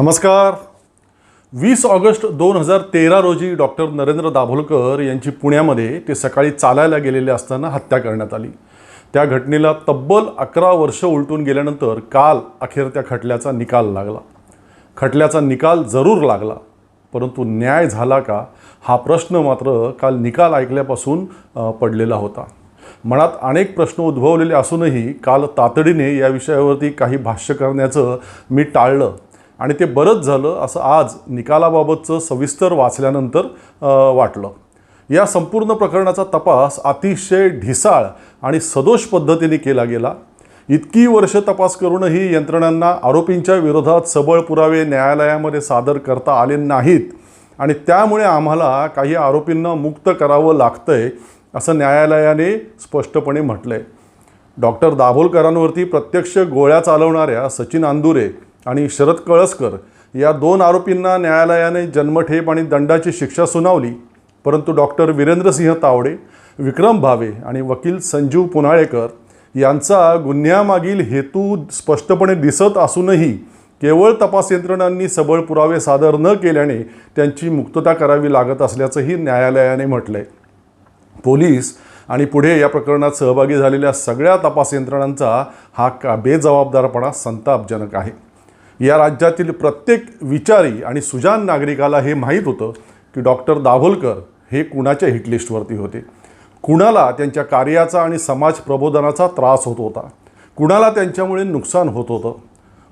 नमस्कार. वीस ऑगस्ट दोन हजार तेरा रोजी डॉक्टर नरेंद्र दाभोलकर यांची पुण्यामध्ये ते सकाळी चालायला गेलेले असताना हत्या करण्यात आली. त्या घटनेला तब्बल अकरा वर्ष उलटून गेल्यानंतर काल अखेर त्या खटल्याचा निकाल लागला. खटल्याचा निकाल जरूर लागला परंतु न्याय झाला का? हा प्रश्न मात्र काल निकाल ऐकल्यापासून पडलेला होता. मनात अनेक प्रश्न उद्भवलेले असूनही काल तातडीने या विषयावरती काही भाष्य करण्याचं मी टाळलं. आणि ते बरंच झालं असं आज निकालाबाबतचं सविस्तर वाचल्यानंतर वाटलं. या संपूर्ण प्रकरणाचा तपास अतिशय ढिसाळ आणि सदोष पद्धतीने केला गेला. इतकी वर्ष तपास करूनही यंत्रणांना आरोपींच्या विरोधात सबळ पुरावे न्यायालयामध्ये सादर करता आले नाहीत आणि त्यामुळे आम्हाला काही आरोपींना मुक्त करावं लागतंय असं न्यायालयाने स्पष्टपणे म्हटलं आहे डॉक्टर दाभोलकरांवरती प्रत्यक्ष गोळ्या चालवणाऱ्या सचिन आंदुरे आणि शरद कळसकर या दोन आरोपींना न्यायालयाने जन्मठेप आणि दंडाची शिक्षा सुनावली परंतु डॉक्टर वीरेंद्रसिंह तावडे विक्रम भावे आणि वकील संजीव पुनाळेकर यांचा गुन्ह्यामागील हेतू स्पष्टपणे दिसत असूनही केवळ तपास यंत्रणांनी सबळ पुरावे सादर न केल्याने त्यांची मुक्तता करावी लागत असल्याचंही न्यायालयाने म्हटलंय. पोलीस आणि पुढे या प्रकरणात सहभागी झालेल्या सगळ्या तपास यंत्रणांचा हा का बेजबाबदारपणा संतापजनक आहे. या राज्यातील प्रत्येक विचारी आणि सुजान नागरिकाला हे माहीत होतं की डॉक्टर दाभोलकर हे कुणाच्या हिटलिस्टवरती होते. कुणाला त्यांच्या कार्याचा आणि समाज प्रबोधनाचा त्रास होत होता? कुणाला त्यांच्यामुळे नुकसान होत होतं?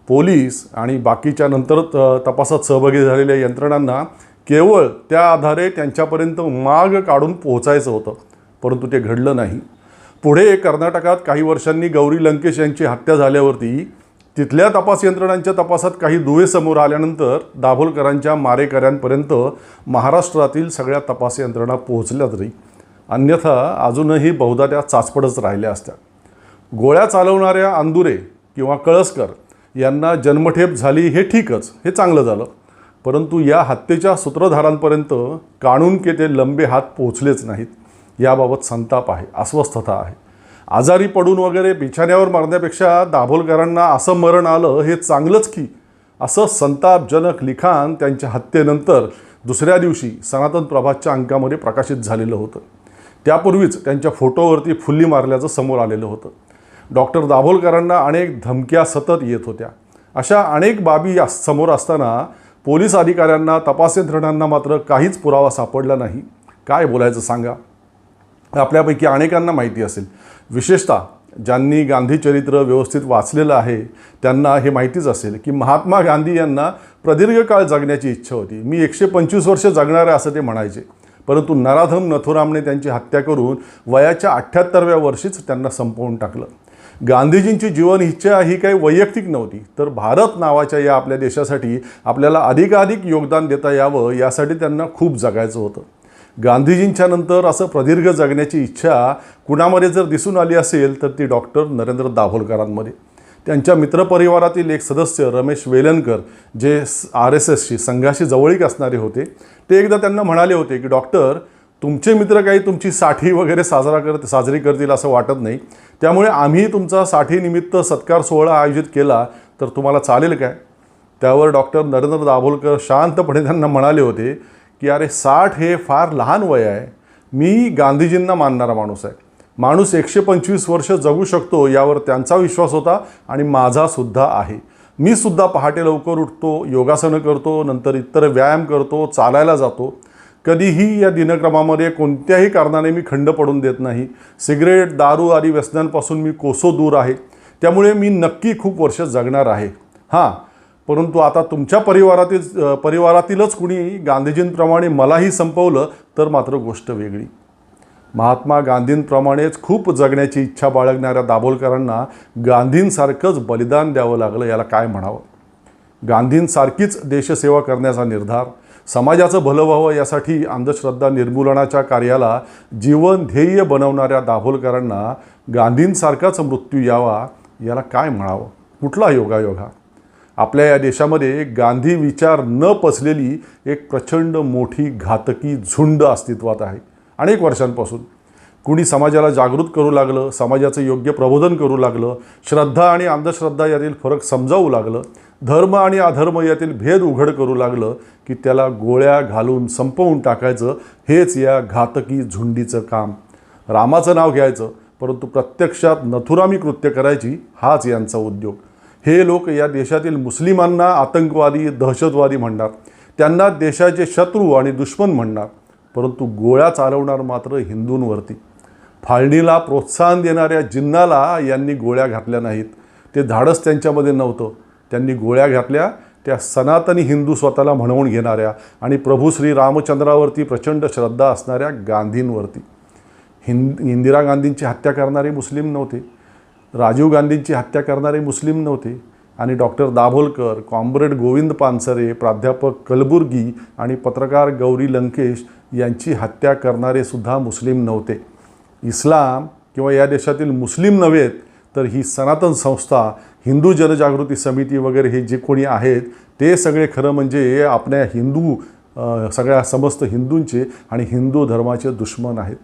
पोलीस आणि बाकीच्या नंतर त- तपासात सहभागी झालेल्या यंत्रणांना केवळ त्या आधारे त्यांच्यापर्यंत माग काढून पोहोचायचं होतं परंतु ते घडलं नाही. पुढे कर्नाटकात काही वर्षांनी गौरी लंकेश यांची हत्या झाल्यावरती तिथल्या तपास यंत्रणांच्या तपासात काही दुवे समोर आल्यानंतर दाभोलकरांच्या मारेकऱ्यांपर्यंत महाराष्ट्रातील सगळ्या तपास यंत्रणा पोहोचल्या तरी अन्यथा अजूनही बहुधा त्या चाचपडच राहिल्या असत्या. गोळ्या चालवणाऱ्या अंदुरे किंवा कळसकर यांना जन्मठेप झाली हे ठीकच हे चांगलं झालं. परंतु या हत्येच्या सूत्रधारांपर्यंत काणून के ते लंबे हात पोहोचलेच नाहीत. याबाबत संताप आहे अस्वस्थता आहे. आजारी पडून वगैरे बिछाण्यावर मारण्यापेक्षा दाभोलकरांना असं मरण आलं हे चांगलंच की असं संतापजनक लिखाण त्यांच्या हत्येनंतर दुसऱ्या दिवशी सनातन प्रभातच्या अंकामध्ये प्रकाशित झालेलं होतं. त्यापूर्वीच त्यांच्या फोटोवरती फुल्ली मारल्याचं समोर आलेलं होतं. डॉक्टर दाभोलकरांना अनेक धमक्या सतत येत होत्या. अशा अनेक बाबी समोर असताना पोलीस अधिकाऱ्यांना तपास यंत्रणांना मात्र काहीच पुरावा सापडला नाही. काय बोलायचं सांगा? आपल्यापैकी अनेकांना माहिती असेल. विशेषतः ज्यांनी गांधी चरित्र व्यवस्थित वाचलेलं आहे त्यांना हे माहितीच असेल की महात्मा गांधी यांना प्रदीर्घ काळ जगण्याची इच्छा होती. मी एकशे पंचवीस वर्ष जगणार आहे असं ते म्हणायचे. परंतु नराधम नथुरामने त्यांची हत्या करून वयाच्या अठ्ठ्याहत्तरव्या वर्षीच त्यांना संपवून टाकलं. गांधीजींची जीवन इच्छा ही काही वैयक्तिक नव्हती. तर भारत नावाच्या या आपल्या देशासाठी आपल्याला अधिकाधिक योगदान देता यावं यासाठी त्यांना खूप जगायचं होतं. गांधीजींच्या नंतर असं प्रदीर्घ जगण्याची इच्छा कुणामध्ये जर दिसून आली असेल तर ती डॉक्टर नरेंद्र दाभोलकरांमध्ये. त्यांच्या मित्रपरिवारातील एक सदस्य रमेश वेलणकर जे आर एस एसशी संघाशी जवळीक असणारे होते ते एकदा त्यांना म्हणाले होते की डॉक्टर तुमचे मित्र काही तुमची साठी वगैरे साजरा करत साजरी करतील असं वाटत नाही. त्यामुळे आम्ही तुमचा साठीनिमित्त सत्कार सोहळा आयोजित केला तर तुम्हाला चालेल काय? त्यावर डॉक्टर नरेंद्र दाभोलकर शांतपणे त्यांना म्हणाले होते की अरे साठ हे फार लहान वय आहे. मी गांधीजींना मानणारा माणूस आहे. माणूस एकशे पंचवीस वर्ष जगू शकतो यावर त्यांचा विश्वास होता आणि माझासुद्धा आहे. मी सुद्धा पहाटे लवकर उठतो योगासनं करतो नंतर इतर व्यायाम करतो चालायला जातो. कधीही या दिनक्रमामध्ये कोणत्याही कारणाने मी खंड पडून देत नाही. सिगरेट दारू आदी व्यसनांपासून मी कोसो दूर आहे. त्यामुळे मी नक्की खूप वर्ष जगणार आहे. हां परंतु आता तुमच्या परिवारातील परिवारातीलच कुणी गांधीजींप्रमाणे मलाही संपवलं तर मात्र गोष्ट वेगळी. महात्मा गांधींप्रमाणेच खूप जगण्याची इच्छा बाळगणाऱ्या दाभोलकरांना गांधींसारखंच बलिदान द्यावं लागलं याला काय म्हणावं? गांधींसारखीच देशसेवा करण्याचा निर्धार समाजाचं भलं व्हावं यासाठी अंधश्रद्धा निर्मूलनाच्या कार्याला जीवन ध्येय बनवणाऱ्या दाभोलकरांना गांधींसारखाच मृत्यू यावा याला काय म्हणावं? कुठला योगायोगा? आपल्या या देशामध्ये गांधी विचार न पसलेली एक प्रचंड मोठी घातकी झुंड अस्तित्वात आहे. अनेक वर्षांपासून. कुणी समाजाला जागृत करू लागलं समाजाचं योग्य प्रबोधन करू लागलं श्रद्धा आणि अंधश्रद्धा यातील फरक समजावू लागलं धर्म आणि अधर्म यातील भेद उघड करू लागलं की त्याला गोळ्या घालून संपवून टाकायचं हेच या घातकी झुंडीचं काम. रामाचं नाव घ्यायचं परंतु प्रत्यक्षात नथुरामी कृत्य करायची हाच यांचा उद्योग. हे लोक या देशातील मुस्लिमांना आतंकवादी दहशतवादी म्हणणार. त्यांना देशाचे शत्रू आणि दुश्मन म्हणणार. परंतु गोळ्या चालवणार मात्र हिंदूंवरती. फाळणीला प्रोत्साहन देणाऱ्या जिन्नाला यांनी गोळ्या घातल्या नाहीत. ते धाडस त्यांच्यामध्ये नव्हतं. त्यांनी गोळ्या घातल्या त्या सनातनी हिंदू स्वतःला म्हणवून घेणाऱ्या आणि प्रभू श्री रामचंद्रावरती प्रचंड श्रद्धा असणाऱ्या गांधींवरती. हिंद इंदिरा गांधींची हत्या करणारे मुस्लिम नव्हते. राजीव गांधींची हत्या करणारे मुस्लिम नव्हते आणि डॉक्टर दाभोलकर कॉम्रेड गोविंद पानसरे प्राध्यापक कलबुर्गी आणि पत्रकार गौरी लंकेश यांची हत्या करणारे सुद्धा मुस्लिम नव्हते. इस्लाम किंवा या देशातील मुस्लिम नव्हेत तर ही सनातन संस्था हिंदू जनजागृती समिती वगैरे हे जे कोणी आहेत ते सगळे खरं म्हणजे आपल्या हिंदू सगळ्या समस्त हिंदूंचे आणि हिंदू धर्माचे दुश्मन आहेत.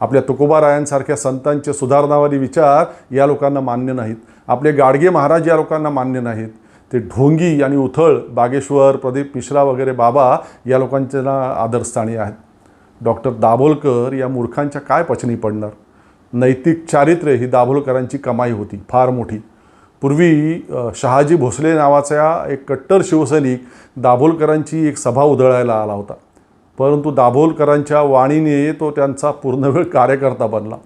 आपल्या तुकोबारायांसारख्या संतांचे सुधारणावादी विचार या लोकांना मान्य नाहीत. आपले गाडगे महाराज या लोकांना मान्य नाहीत. ते ढोंगी आणि उथळ बागेश्वर प्रदीप मिश्रा वगैरे बाबा या लोकांच्या आदरस्थानी आहेत. डॉक्टर दाभोलकर या मूर्खांच्या काय पचनी पडणार? नैतिक चारित्र्य ही दाभोलकरांची कमाई होती फार मोठी. पूर्वी शहाजी भोसले नावाचा एक कट्टर शिवसैनिक दाभोलकरांची एक सभा उधळायला आला होता. परंतु दाभोलकरांच्या वाणीने तो त्यांचा पूर्णवेळ कार्यकर्ता बनला.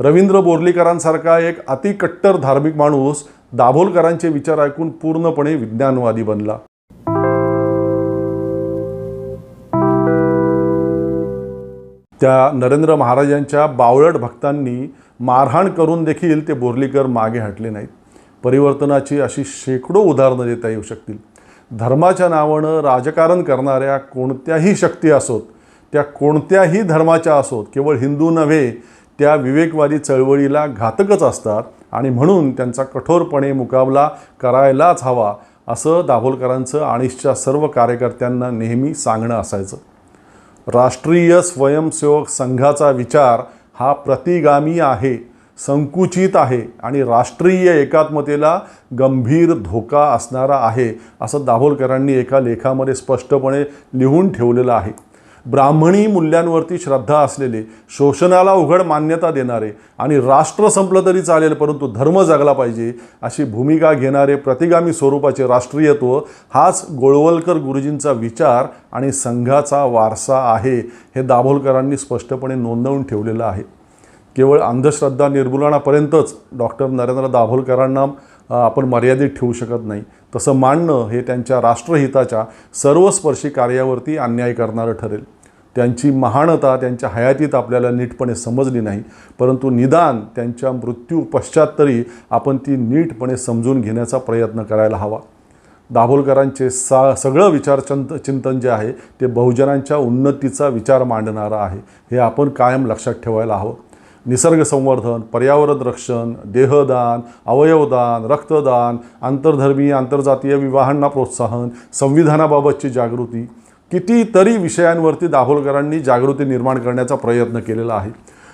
रवींद्र बोर्लीकरांसारखा एक अतिकट्टर धार्मिक माणूस दाभोलकरांचे विचार ऐकून पूर्णपणे विज्ञानवादी बनला. त्या नरेंद्र महाराजांच्या बावळट भक्तांनी मारहाण करून देखील ते बोर्लीकर मागे हटले नाहीत. परिवर्तनाची अशी शेकडो उदाहरणं देता येऊ शकतील. धर्माच्या नावानं राजकारण करणाऱ्या कोणत्याही शक्ती असोत त्या कोणत्याही धर्माच्या असोत केवळ हिंदू नव्हे त्या विवेकवादी चळवळीला घातकच असतात आणि म्हणून त्यांचा कठोरपणे मुकाबला करायलाच हवा असं दाभोलकरांचं आणिशच्या सर्व कार्यकर्त्यांना नेहमी सांगणं असायचं. राष्ट्रीय स्वयंसेवक संघाचा विचार हा प्रतिगामी आहे संकुचित आहे आणि राष्ट्रीय एकात्मतेला गंभीर धोका असणारा आहे असं दाभोलकरांनी एका लेखामध्ये स्पष्टपणे लिहून ठेवलेलं आहे. ब्राह्मणी मूल्यांवरती श्रद्धा असलेले शोषणाला उघड मान्यता देणारे आणि राष्ट्र संपलं तरी चालेल परंतु धर्म जगला पाहिजे अशी भूमिका घेणारे प्रतिगामी स्वरूपाचे राष्ट्रीयत्व हाच गोळवलकर गुरुजींचा विचार आणि संघाचा वारसा आहे हे दाभोलकरांनी स्पष्टपणे नोंदवून ठेवलेलं आहे. केवळ अंधश्रद्धा निर्मूलनापर्यंतच डॉक्टर नरेंद्र दाभोलकरांना आपण मर्यादित ठेवू शकत नाही. तसं मांडणं हे त्यांच्या राष्ट्रहिताच्या सर्वस्पर्शी कार्यावरती अन्याय करणारं ठरेल. त्यांची महानता त्यांच्या हयातीत आपल्याला नीटपणे समजली नाही परंतु निदान त्यांच्या मृत्यू पश्चात तरी आपण ती नीटपणे समजून घेण्याचा प्रयत्न करायला हवा. दाभोलकरांचे सा सगळं विचारचंत चिंतन जे आहे ते बहुजनांच्या उन्नतीचा विचार मांडणारं आहे. हे आपण कायम लक्षात ठेवायला हवं. निसर्ग संवर्धन पर्यावरण रक्षण देहदान अवयवदान रक्तदान आंतरधर्मीय आंतरजातीय विवाहांना प्रोत्साहन संविधानाबाबतची जागृती कितीतरी विषयांवरती दाभोलकरांनी जागृती निर्माण करण्याचा प्रयत्न केलेला आहे.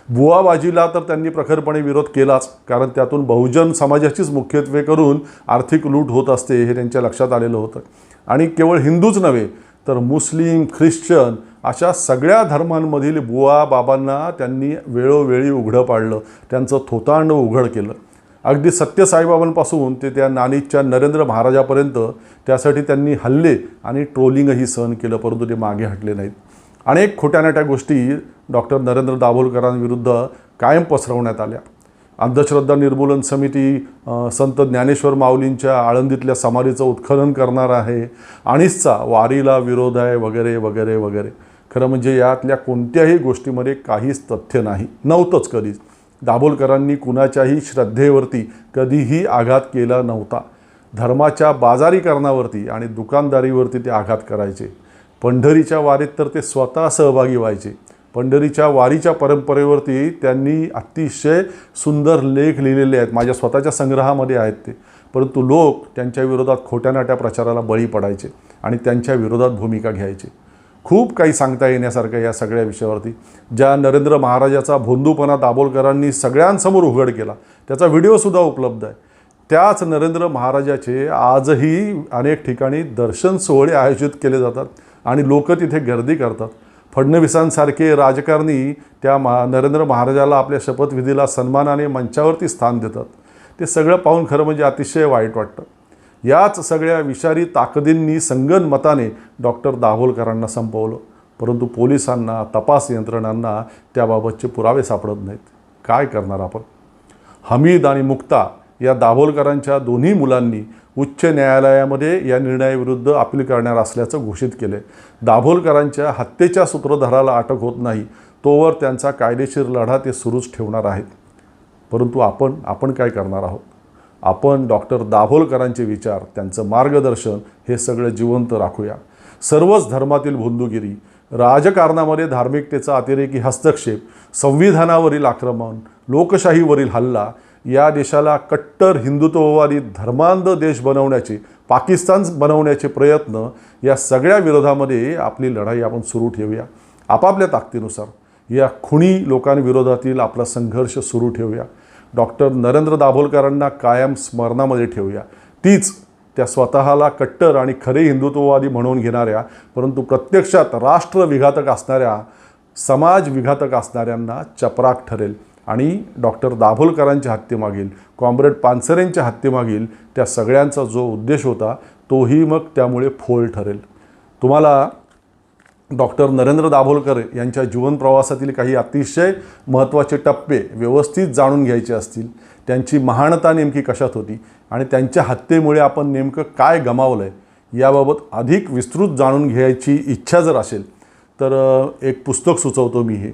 बुवाबाजीला तर त्यांनी प्रखरपणे विरोध केलाच कारण त्यातून बहुजन समाजाचीच मुख्यत्वे करून आर्थिक लूट होत असते हे त्यांच्या लक्षात आलेलं होतं. आणि केवळ हिंदूच नव्हे तर मुस्लिम ख्रिश्चन अशा सगळ्या धर्मांमधील बुवा बाबांना त्यांनी वेळोवेळी उघडं पाडलं. त्यांचं थोतांड उघड केलं. अगदी सत्यसाईबाबांपासून ते त्या नानीच्या नरेंद्र महाराजापर्यंत त्यासाठी त्यांनी हल्ले आणि ट्रोलिंगही सहन केलं परंतु ते मागे हटले नाहीत. अनेक खोट्यानाट्या गोष्टी डॉक्टर नरेंद्र दाभोलकरांविरुद्ध कायम पसरवण्यात आल्या. अंधश्रद्धा निर्मूलन समिती संत ज्ञानेश्वर माऊलींच्या आळंदीतल्या समाधीचं उत्खनन करणार आहे. आणिसचा वारीला विरोध आहे वगैरे वगैरे वगैरे. खरं म्हणजे यातल्या कोणत्याही गोष्टीमध्ये काहीच तथ्य नाही. नव्हतंच कधीच. दाभोलकरांनी कुणाच्याही श्रद्धेवरती कधीही आघात केला नव्हता. धर्माच्या बाजारीकरणावरती आणि दुकानदारीवरती ते आघात करायचे. पंढरीच्या वारीत तर ते स्वतः सहभागी व्हायचे. पंढरीच्या वारीच्या परंपरेवरती त्यांनी अतिशय सुंदर लेख लिहिलेले आहेत. माझ्या स्वतःच्या संग्रहामध्ये आहेत ते. परंतु लोक त्यांच्या विरोधात खोट्या नाट्या प्रचाराला बळी पडायचे आणि त्यांच्या विरोधात भूमिका घ्यायचे. खूप काही सांगता येण्यासारखं या सगळ्या विषयावरती. ज्या नरेंद्र महाराजाचा भोंदूपणा दाभोलकरांनी सगळ्यांसमोर उघड केला त्याचा व्हिडिओसुद्धा उपलब्ध आहे. त्याच नरेंद्र महाराजाचे आजही अनेक ठिकाणी दर्शन सोहळे आयोजित केले जातात आणि लोक तिथे गर्दी करतात. फडणवीसांसारखे राजकारणी त्या मा नरेंद्र महाराजाला आपल्या शपथविधीला सन्मानाने मंचावरती स्थान देतात. ते सगळं पाहून खरं म्हणजे अतिशय वाईट वाटतं. याच सगळ्या विषारी ताकदींनी संगनमताने डॉक्टर दाभोलकरांना संपवलं. परंतु पोलिसांना तपास यंत्रणांना त्याबाबतचे पुरावे सापडत नाहीत. काय करणार आपण? हमीद आणि मुक्ता या दाभोलकरांच्या दोन्ही मुलांनी उच्च न्यायालयामध्ये या निर्णयाविरुद्ध अपील करणार असल्याचं घोषित केलं आहे दाभोलकरांच्या हत्येच्या सूत्रधाराला अटक होत नाही तोवर त्यांचा कायदेशीर लढा ते सुरूच ठेवणार आहेत. परंतु आपण आपण काय करणार आहोत? आपण डॉक्टर दाभोलकरांचे विचार त्यांचं मार्गदर्शन हे सगळं जिवंत राखूया. सर्वच धर्मातील भोंदूगिरी राजकारणामध्ये धार्मिकतेचा अतिरेकी हस्तक्षेप संविधानावरील आक्रमण लोकशाहीवरील हल्ला या देशाला कट्टर हिंदुत्ववादी धर्मांध देश बनवण्याचे पाकिस्तान बनवण्याचे प्रयत्न या सगळ्या विरोधामध्ये आपली लढाई आपण सुरू ठेवूया. आपापल्या ताकदीनुसार या खुणी लोकांविरोधातील आपला संघर्ष सुरू ठेवूया. डॉक्टर नरेंद्र दाभोलकरांना कायम स्मरणामध्ये ठेवूया. तीच त्या स्वतःला कट्टर आणि खरे हिंदुत्ववादी म्हणून घेणाऱ्या परंतु प्रत्यक्षात राष्ट्रविघातक असणाऱ्या समाज विघातक असणाऱ्यांना चपराक ठरेल. आणि डॉक्टर दाभोलकरांच्या हत्येमागील कॉम्रेड पानसरेंच्या हत्येमागील त्या सगळ्यांचा जो उद्देश होता तोही मग त्यामुळे फोल ठरेल. तुम्हाला डॉक्टर नरेंद्र दाभोलकर यांच्या जीवन प्रवासातील काही अतिशय महत्त्वाचे टप्पे व्यवस्थित जाणून घ्यायचे असतील. त्यांची महानता नेमकी कशात होती आणि त्यांच्या हत्येमुळे आपण नेमकं काय गमावलं आहे याबाबत अधिक विस्तृत जाणून घ्यायची इच्छा जर असेल तर एक पुस्तक सुचवतो मी हे.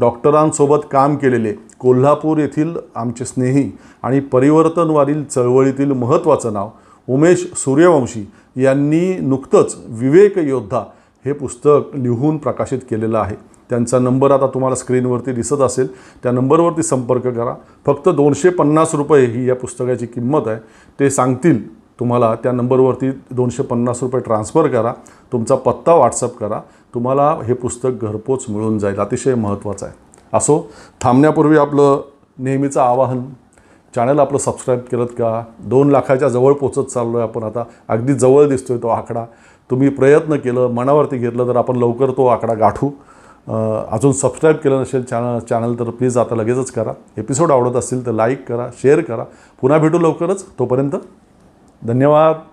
डॉक्टरांसोबत काम केलेले कोल्हापूर येथील आमचे स्नेही आणि परिवर्तनवादील चळवळीतील महत्त्वाचं नाव उमेश सूर्यवंशी यांनी नुकतंच विवेक योद्धा हे पुस्तक लिहून प्रकाशित केलेलं आहे. त्यांचा नंबर आता तुम्हाला स्क्रीनवरती दिसत असेल. त्या नंबरवरती संपर्क करा. फक्त दोनशे पन्नास रुपये ही या पुस्तकाची किंमत आहे. ते सांगतील तुम्हाला त्या नंबरवरती दोनशे पन्नास रुपये ट्रान्स्फर करा तुमचा पत्ता व्हॉट्सअप करा तुम्हाला हे पुस्तक घरपोच मिळून जाईल अतिशय महत्त्वाचं आहे. असो थांबण्यापूर्वी आपलं नेहमीचं आवाहन चॅनल आपलं सबस्क्राईब केलं का? दोन लाखाच्या जवळ पोचत चाललो आहे आपण आता अगदी जवळ दिसतो आहे तो आकडा. तुम्ही प्रयत्न केलं मनावरती घेतलं तर आपण लवकर तो आकडा गाठू. अजून सबस्क्राईब केलं नसेल चॅनल चॅनल तर प्लीज आता लगेचच करा. एपिसोड आवडत असतील तर लाईक करा शेअर करा. पुन्हा भेटू लवकरच तोपर्यंत धन्यवाद.